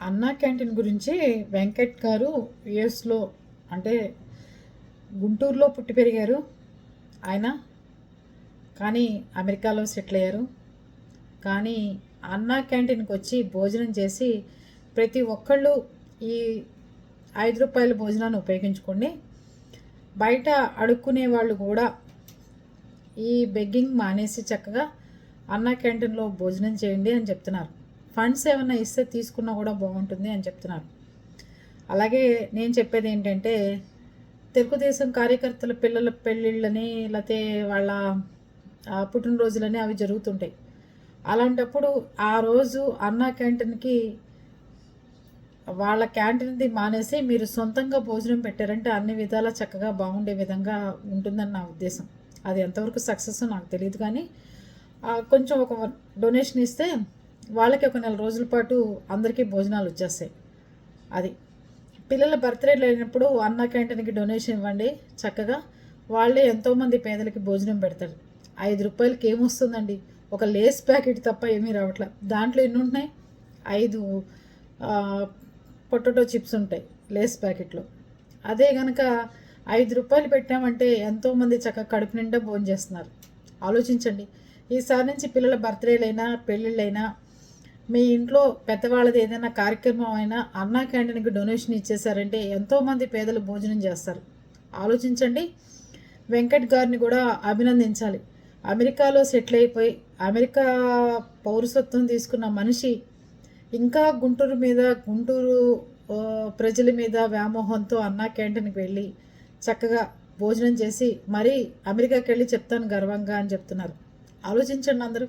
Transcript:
అన్నా క్యాంటీన్ గురించి వెంకట్ గారు యుఎస్లో అంటే గుంటూరులో పుట్టి పెరిగారు. ఆయన కానీ అమెరికాలో సెటిల్ అయ్యారు. కానీ అన్నా క్యాంటీన్కి వచ్చి భోజనం చేసి ప్రతి ఒక్కళ్ళు ఈ ఐదు రూపాయల భోజనాన్ని ఉపయోగించుకోండి బయట అడుక్కునే వాళ్ళు కూడా ఈ బెగ్గింగ్ మానేసి చక్కగా అన్నా క్యాంటీన్లో భోజనం చేయండి అని చెప్తున్నారు. ఫండ్స్ ఏమైనా ఇస్తే తీసుకున్నా కూడా బాగుంటుంది అని చెప్తున్నారు. అలాగే నేను చెప్పేది ఏంటంటే తెలుగుదేశం కార్యకర్తల పిల్లల పెళ్ళిళ్ళని లేకపోతే వాళ్ళ పుట్టినరోజులని అవి జరుగుతుంటాయి. అలాంటప్పుడు ఆ రోజు అన్నా క్యాంటీన్కి వాళ్ళ క్యాంటీన్ది మానేసి మీరు సొంతంగా భోజనం పెట్టారంటే అన్ని విధాలా చక్కగా బాగుండే విధంగా ఉంటుందని నా ఉద్దేశం. అది ఎంతవరకు సక్సెస్ నాకు తెలియదు కానీ కొంచెం ఒక డొనేషన్ ఇస్తే వాళ్ళకి ఒక నెల రోజుల పాటు అందరికీ భోజనాలు వచ్చేస్తాయి. అది. పిల్లల బర్త్డేలు అయినప్పుడు అన్న క్యాంటీన్కి డొనేషన్ ఇవ్వండి చక్కగా. వాళ్ళే ఎంతోమంది పేదలకి భోజనం పెడతారు. ఐదు రూపాయలకి ఏమొస్తుందండి? ఒక లేస్ ప్యాకెట్ తప్ప ఏమీ రావట్లే. దాంట్లో ఎన్ని ఉంటున్నాయి? ఐదు పొటాటో చిప్స్ ఉంటాయి లేస్ ప్యాకెట్లో. అదే కనుక ఐదు రూపాయలు పెట్టామంటే ఎంతోమంది చక్కగా కడుపు నిండా భోజనం చేస్తున్నారు ఆలోచించండి. ఈసారి నుంచి పిల్లల బర్త్డేలైనా పెళ్ళిళ్ళైనా మీ ఇంట్లో పెద్దవాళ్ళది ఏదైనా కార్యక్రమం అయినా అన్నా క్యాంటీన్కి డొనేషన్ ఇచ్చేసారంటే ఎంతోమంది పేదలు భోజనం చేస్తారు. ఆలోచించండి. వెంకట్ గారిని కూడా అభినందించాలి. అమెరికాలో సెటిల్ అయిపోయి అమెరికా పౌరసత్వం తీసుకున్న మనిషి ఇంకా గుంటూరు మీద గుంటూరు ప్రజల మీద వ్యామోహంతో అన్నా క్యాంటీన్కి వెళ్ళి చక్కగా భోజనం చేసి మరీ అమెరికాకి వెళ్ళి చెప్తాను గర్వంగా అని చెప్తున్నారు. ఆలోచించండి అందరూ.